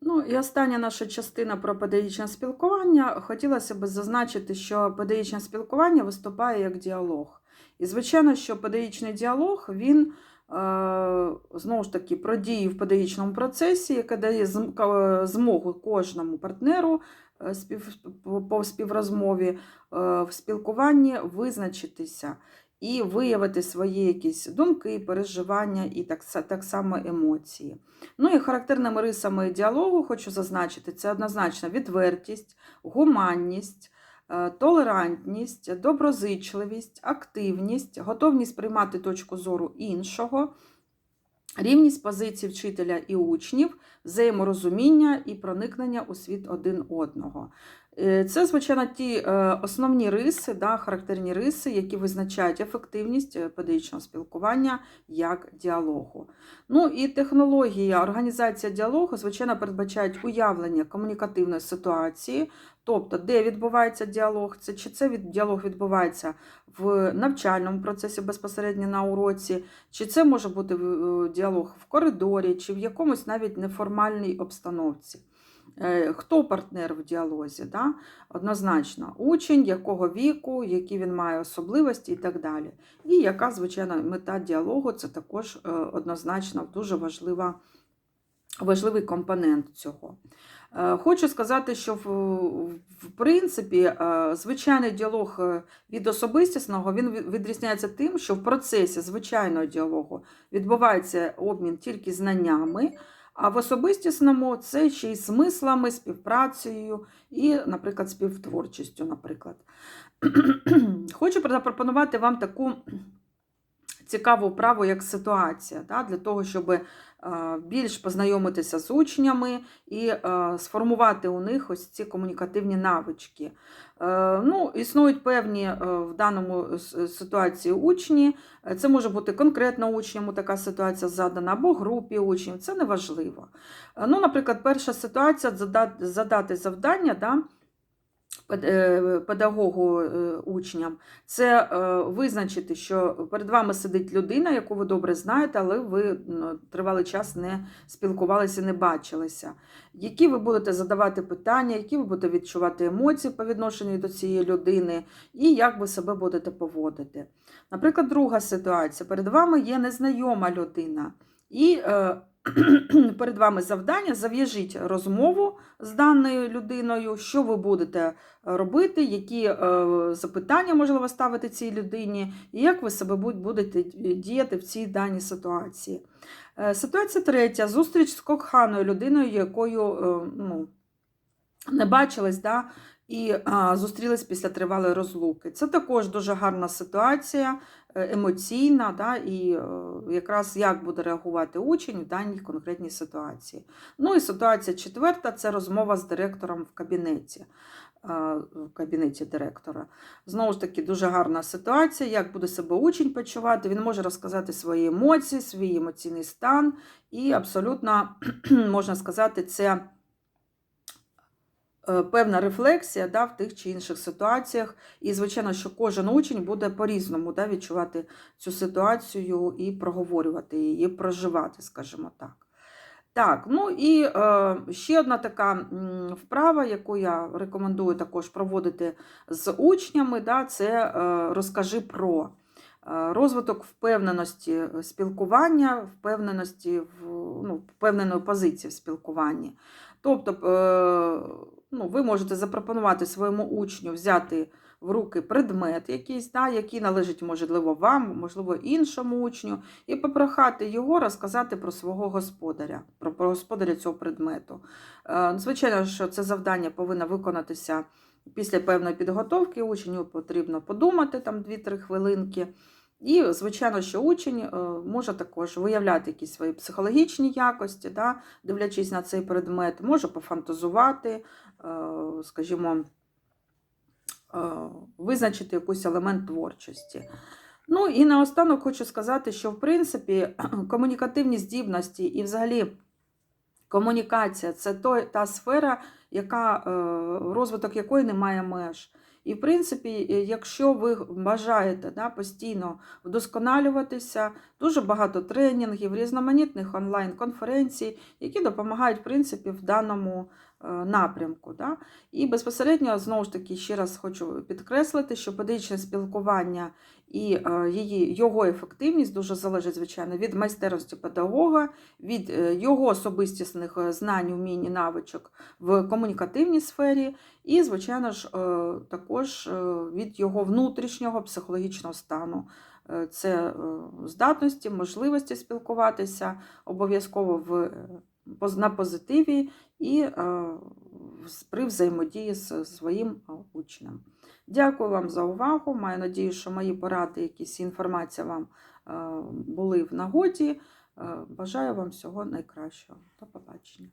Ну і остання наша частина про педагогічне спілкування. Хотілося б зазначити, що педагогічне спілкування виступає як діалог. І, звичайно, що педагогічний діалог він е, знову ж таки про дії в педагогічному процесі, яке дає змогу кожному партнеру е, по співрозмові е, в спілкуванні визначитися і виявити свої якісь думки, переживання і так, так само емоції. Ну і характерними рисами діалогу хочу зазначити: це однозначно відвертість, гуманність, е, толерантність, доброзичливість, активність, готовність приймати точку зору іншого, рівність позицій вчителя і учнів, взаєморозуміння і проникнення у світ один одного. Е, Це, звичайно, ті е, основні риси, да, характерні риси, які визначають ефективність е, педагогічного спілкування як діалогу. Ну і технологія, організація діалогу, звичайно, передбачають уявлення комунікативної ситуації, тобто, де відбувається діалог, це чи це діалог відбувається в навчальному процесі безпосередньо на уроці, чи це може бути діалог в коридорі, чи в якомусь навіть неформальній обстановці. Е, Хто партнер в діалозі? Да? Однозначно, учень, якого віку, які він має особливості і так далі. І яка, звичайно, мета діалогу це також е, однозначно дуже важлива, важливий компонент цього. Е, Хочу сказати, що в, в принципі звичайний діалог від особистісного він відрізняється тим, що в процесі звичайного діалогу відбувається обмін тільки знаннями, а в особистісному це ще й смислами, співпрацею і, наприклад, співтворчістю. Наприклад. Хочу запропонувати вам таку цікаву вправу, як ситуація, да, для того, щоб е, більш познайомитися з учнями і е, сформувати у них ось ці комунікативні навички. Е, Ну, Існують певні в даному ситуації учні. Це може бути конкретно учням така ситуація задана, або групі учнів, це не важливо. Е, Ну, наприклад, перша ситуація задати, завдання. Да, педагогу е, учням, це е, визначити, що перед вами сидить людина, яку ви добре знаєте, але ви ну, тривалий час не спілкувалися, не бачилися. Які ви будете задавати питання, які ви будете відчувати емоції по відношенню до цієї людини, і як ви себе будете поводити. Наприклад, друга ситуація: перед вами є незнайома людина, і е, перед вами завдання зав'яжіть розмову з даною людиною, що ви будете робити, які е, запитання можливо ставити цій людині, і як ви себе будете діяти в цій даній ситуації. Е, Ситуація третя: зустріч з коханою людиною, якою е, ну, не бачились, да, і а, зустрілись після тривалої розлуки. Це також дуже гарна ситуація, е, емоційна, да, і е, якраз як буде реагувати учень в даній конкретній ситуації. Ну і ситуація четверта це розмова з директором в кабінеті. В кабінеті директора. Знову ж таки, дуже гарна ситуація, як буде себе учень почувати. Він може розказати свої емоції, свій емоційний стан, і абсолютно можна сказати, це е, певна рефлексія да, в тих чи інших ситуаціях. І, звичайно, що кожен учень буде по-різному да, відчувати цю ситуацію і проговорювати її, проживати, скажімо так. Так, ну і е, ще одна така вправа, яку я рекомендую також проводити з учнями, да, це е, розкажи про Е, розвиток впевненості спілкування, впевненості в ну, впевненої позиції в спілкуванні. Тобто, е, ну, ви можете запропонувати своєму учню взяти в руки предмет якийсь, да, який належить, можливо, вам, можливо, іншому учню, і попрохати його розказати про свого господаря, про, господаря цього предмету. Е, Звичайно, що це завдання повинно виконатися після певної підготовки. Учню потрібно подумати там 2-3 хвилинки. І, звичайно, що учень е, може також виявляти якісь свої психологічні якості, да, дивлячись на цей предмет, може пофантазувати, е, скажімо, е, визначити якийсь елемент творчості. Ну і наостанок хочу сказати, що в принципі комунікативні здібності і взагалі комунікація це той, та сфера, яка, розвиток якої не має меж. І, в принципі, якщо ви бажаєте да, постійно вдосконалюватися, дуже багато тренінгів, різноманітних онлайн-конференцій, які допомагають в принципі, в даному напрямку. Да? І безпосередньо, знову ж таки, ще раз хочу підкреслити, що педагогічне спілкування і е, її, його ефективність дуже залежить, звичайно, від майстерності педагога, від е, його особистісних е, знань, умінь і навичок в комунікативній сфері, і, звичайно ж, е, також е, від його внутрішнього психологічного стану. Е, Це е, здатності, можливості спілкуватися обов'язково в, е, на позитиві і е, при взаємодії з своїм е, учнем. Дякую вам за увагу. Маю надію, що мої поради, якісь інформація вам е, були в нагоді. Бажаю вам всього найкращого. До побачення.